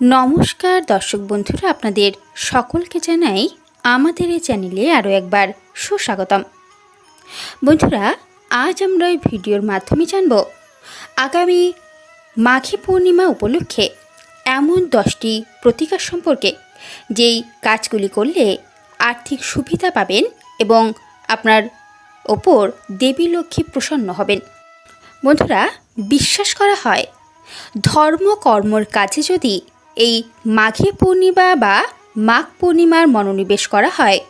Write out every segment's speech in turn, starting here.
নমস্কার দর্শক বন্ধুরা, আপনাদের সকলকে জানাই আমাদের এই চ্যানেলে আরও একবার সুস্বাগতম। বন্ধুরা, আজ আমরা এই ভিডিওর মাধ্যমে জানব আগামী মাঘী পূর্ণিমা উপলক্ষে এমন দশটি প্রতিকার সম্পর্কে, যেই কাজগুলি করলে আর্থিক সুবিধা পাবেন এবং আপনার ওপর দেবী লক্ষ্মী প্রসন্ন হবেন। বন্ধুরা, বিশ্বাস করা হয় ধর্ম কর্মর কাজে যদি এই মাঘী পূর্ণিমা বা মাঘ পূর্ণিমার মনোনিবেশ করা হয়।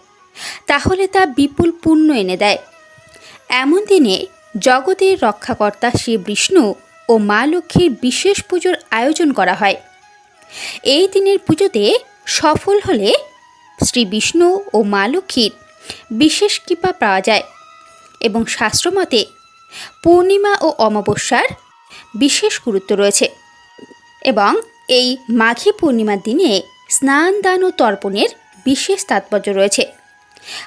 তাহলে তা বিপুল পুণ্য এনে দেয়। এমন দিনে জগতের রক্ষাকর্তা শ্রী বিষ্ণু ও মা লক্ষ্মীর বিশেষ পুজোর আয়োজন করা হয়। এই দিনের পুজোতে সফল হলে শ্রী বিষ্ণু ও মা লক্ষ্মীর বিশেষ কৃপা পাওয়া যায় এবং শাস্ত্রমতে পূর্ণিমা ও অমাবস্যার বিশেষ গুরুত্ব রয়েছে এবং এই মাঘী পূর্ণিমার দিনে স্নান, দান ও তর্পণের বিশেষ তাৎপর্য রয়েছে।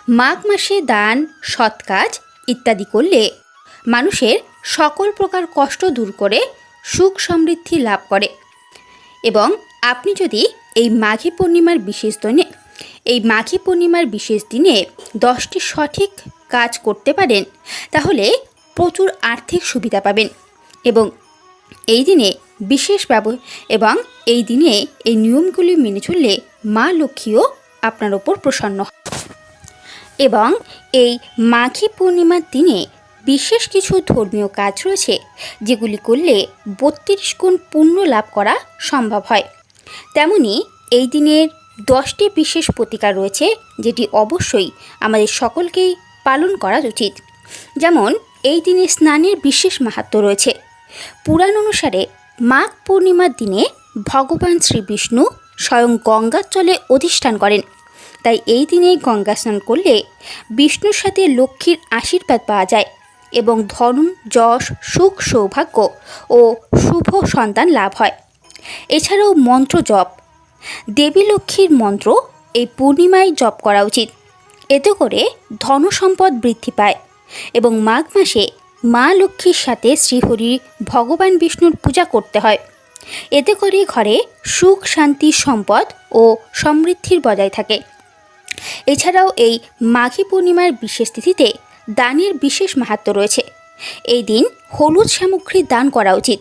মাঘ মাসে দান, সৎ কাজ ইত্যাদি করলে মানুষের সকল প্রকার কষ্ট দূর করে, সুখ সমৃদ্ধি লাভ করে। এবং আপনি যদি এই মাঘী পূর্ণিমার বিশেষ দিনে, এই মাঘী পূর্ণিমার বিশেষ দিনে দশটি সঠিক কাজ করতে পারেন, তাহলে প্রচুর আর্থিক সুবিধা পাবেন। এবং এই দিনে বিশেষ ব্যব এবং এই দিনে এই নিয়মগুলি মেনে চললে মা লক্ষ্মীও আপনার ওপর প্রসন্ন হয়। এবং এই মাঘী পূর্ণিমার দিনে বিশেষ কিছু ধর্মীয় কাজ রয়েছে যেগুলি করলে বত্রিশ গুণ পুণ্য লাভ করা সম্ভব হয়। তেমনি এই দিনের দশটি বিশেষ প্রতিকার রয়েছে যেটি অবশ্যই আমাদের সকলকেই পালন করা উচিত। যেমন এই দিনে স্নানের বিশেষ মাহাত্ম্য রয়েছে। পুরাণ অনুসারে মাঘ পূর্ণিমার দিনে ভগবান শ্রী বিষ্ণু স্বয়ং গঙ্গার জলে অধিষ্ঠান করেন। তাই এই দিনে গঙ্গা স্নান করলে বিষ্ণুর সাথে লক্ষ্মীর আশীর্বাদ পাওয়া যায় এবং ধন যশ, সুখ, সৌভাগ্য ও শুভ সন্তান লাভ হয়। এছাড়াও মন্ত্র জপ। দেবী লক্ষ্মীর মন্ত্র এই পূর্ণিমায় জপ করা উচিত। এতে করে ধন সম্পদ বৃদ্ধি পায় এবং মাঘ মাসে মা লক্ষ্মীর সাথে শ্রীহরি ভগবান বিষ্ণুর পূজা করতে হয়। এতে করে ঘরে সুখ, শান্তি, সম্পদ ও সমৃদ্ধির বজায় থাকে। এছাড়াও এই মাঘী পূর্ণিমার বিশেষ তিথিতে দানের বিশেষ মাহাত্ম্য রয়েছে। এই দিন হলুদ সামগ্রী দান করা উচিত।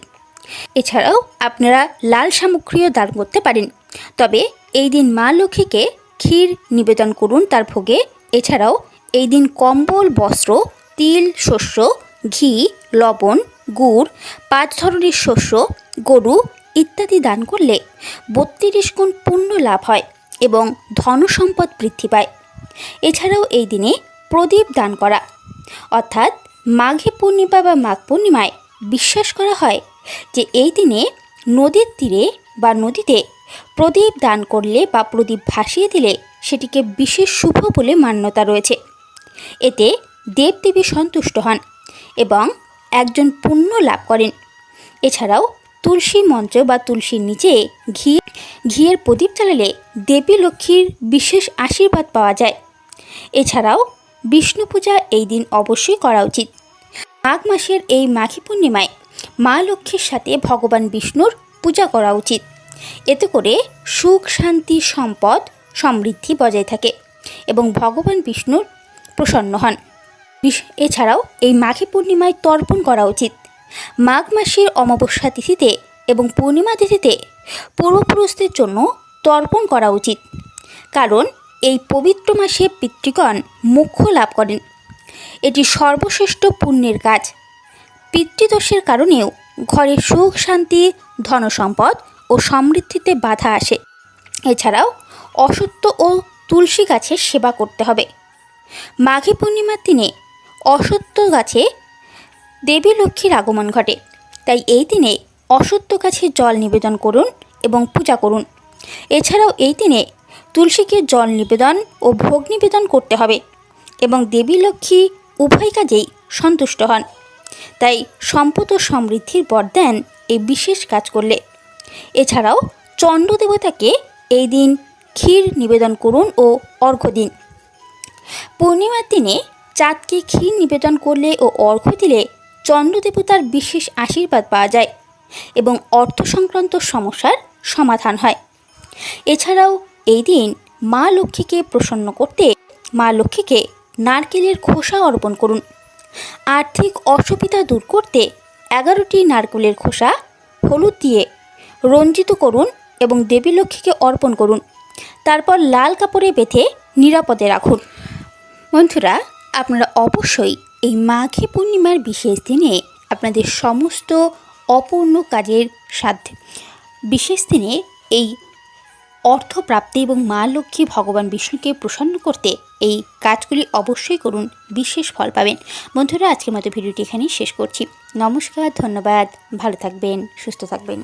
এছাড়াও আপনারা লাল সামগ্রীও দান করতে পারেন। তবে এই দিন মা লক্ষ্মীকে ক্ষীর নিবেদন করুন তার ভোগে। এছাড়াও এই দিন কম্বল, বস্ত্র, তিল, শস্য ঘি, লবণ, গুড়, পাঁচ ধরনের শস্য, গরু ইত্যাদি দান করলে বত্রিশ গুণ পুণ্য লাভ হয় এবং ধনসম্পদ বৃদ্ধি পায়। এছাড়াও এই দিনে প্রদীপ দান করা, অর্থাৎ মাঘে পূর্ণিমা বা মাঘ পূর্ণিমায় বিশ্বাস করা হয় যে এই দিনে নদীর তীরে বা নদীতে প্রদীপ দান করলে বা প্রদীপ ভাসিয়ে দিলে সেটিকে বিশেষ শুভ বলে মান্যতা রয়েছে। এতে দেবদেবী সন্তুষ্ট হন। এবং একজন পুণ্য লাভ করেন। এছাড়াও তুলসী মঞ্চ বা তুলসীর নিচে ঘি, ঘিয়ের প্রদীপ চালালে দেবী লক্ষ্মীর বিশেষ আশীর্বাদ পাওয়া যায়। এছাড়াও বিষ্ণু পূজা এই দিন অবশ্যই করা উচিত। মাঘ মাসের এই মাঘী পূর্ণিমায় মা লক্ষ্মীর সাথে ভগবান বিষ্ণুর পূজা করা উচিত। এতে করে সুখ, শান্তি, সম্পদ সমৃদ্ধি বজায় থাকে এবং ভগবান বিষ্ণুর প্রসন্ন হন। এছাড়াও এই মাঘী পূর্ণিমায় তর্পণ করা উচিত। মাঘ মাসের অমাবস্যা তিথিতে এবং পূর্ণিমা তিথিতে পূর্বপুরুষদের জন্য তর্পণ করা উচিত। কারণ এই পবিত্র মাসে পিতৃগণ মুখ্য লাভ করেন। এটি সর্বশ্রেষ্ঠ পুণ্যের কাজ। পিতৃদোষের কারণেও ঘরে সুখ, শান্তি ধনসম্পদ ও সমৃদ্ধিতে বাধা আসে। এছাড়াও অসত্য ও তুলসী গাছের সেবা করতে হবে। মাঘী পূর্ণিমার দিনে অসত্য গাছে দেবী লক্ষ্মীর আগমন ঘটে। তাই এই দিনে অসত্য গাছে জল নিবেদন করুন এবং পূজা করুন। এছাড়াও এই দিনে তুলসীকে জল নিবেদন ও ভোগ নিবেদন করতে হবে এবং দেবী লক্ষ্মী উভয় কাজেই সন্তুষ্ট হন। তাই সম্পদ ও সমৃদ্ধির বর দেন এই বিশেষ কাজ করলে। এছাড়াও চন্দ্র দেবতাকে এই দিন ক্ষীর নিবেদন করুন ও অর্ঘ্য দিন। পূর্ণিমার দিনে চাঁদকে ক্ষীর নিবেদন করলে ও অর্ঘ্য দিলে চন্দ্রদেবতার বিশেষ আশীর্বাদ পাওয়া যায় এবং অর্থ সংক্রান্ত সমস্যার সমাধান হয়। এছাড়াও এই দিন মা লক্ষ্মীকে প্রসন্ন করতে মা লক্ষ্মীকে নারকেলের খোসা অর্পণ করুন। আর্থিক অসুবিধা দূর করতে এগারোটি নারকেলের খোসা হলুদ দিয়ে রঞ্জিত করুন এবং দেবী লক্ষ্মীকে অর্পণ করুন। তারপর লাল কাপড়ে বেঁধে নিরাপদে রাখুন। বন্ধুরা আপনারা অবশ্যই এই মাঘী পূর্ণিমার বিশেষ দিনে আপনাদের সমস্ত অপূর্ণ কাজের সাধ্যে, বিশেষ দিনে এই অর্থ প্রাপ্তি এবং মা লক্ষ্মী ভগবান বিষ্ণুকে প্রসন্ন করতে এই কাজগুলি অবশ্যই করুন, বিশেষ ফল পাবেন। বন্ধুরা, আজকের মতো ভিডিওটি এখানেই শেষ করছি। নমস্কার, ধন্যবাদ, ভালো থাকবেন, সুস্থ থাকবেন।